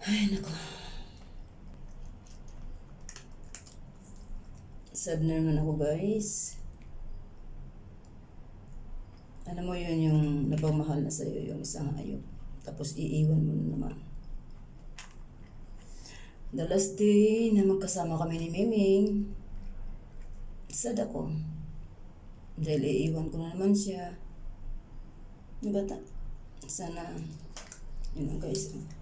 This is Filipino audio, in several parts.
Ay, nako. Sad na naman ako, guys. Alam mo yun yung napamahal na sa'yo, yung isang hayop. Tapos iiwan mo na naman. The last day na magkasama kami ni Miming, sad ako. Dahil iiwan ko na naman siya. Di ba ta? Sana, yun lang guys. oh.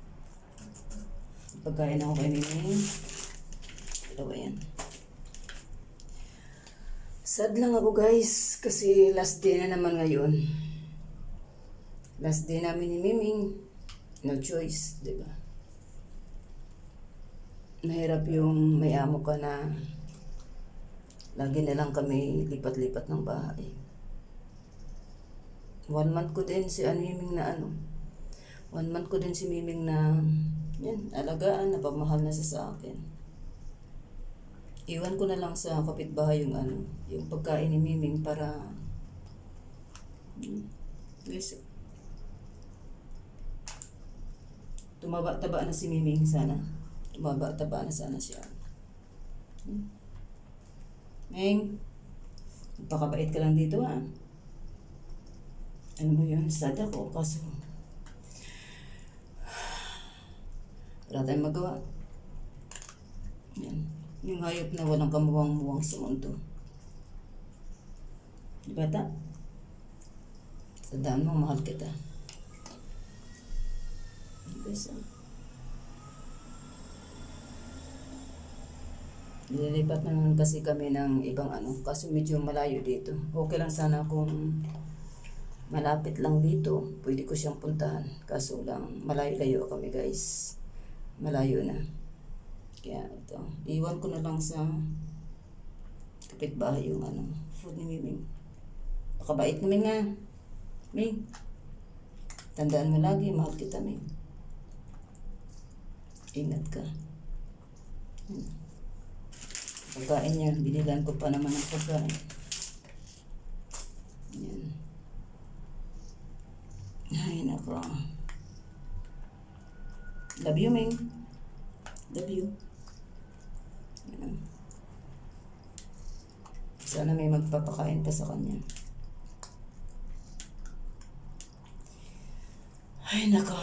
Pagkain ako kay Miming. Dalawa yan. Sad lang ako guys, kasi last day na naman ngayon. Last day namin ni Miming. No choice, di ba? Mahirap yung may amo ka na lagi na lang kami lipat-lipat ng bahay. One month ko din si ano, Miming na ano. One month ko din si Miming na yan, alagaan, napamahal na siya sa akin. Iwan ko na lang sa kapitbahay yung ano, yung pagkain ni Miming para hmm, tumaba-taba na si Miming sana. Tumaba-taba na sana siya. Hmm. Ming, magpakabait ka lang dito ha. Ano mo yun, sad ako kaso wala tayong magawa. Yan. Yung hayop na walang kamuwang-muwang sa mundo. Di ba ta? Tandaan mo, mahal kita. Ah. Nililipat naman kasi kami ng ibang ano, kaso medyo malayo dito. Okay lang sana kung malapit lang dito. Pwede ko siyang puntahan. Kaso lang, malayo-layo kami guys. Malayo na. Kaya ito, iwan ko na lang sa kapitbahay yung ano, food ni Miming. Pakabait namin nga. Ming, tandaan mo lagi, mahal kita, Ming. Ingat ka. Hmm. Pagkain niya, binilan ko pa naman ng pagkain. Yan. Ay, nako. Love you, Ming. Love you. Sana may magpapakain pa sa kanya. Ay, nako.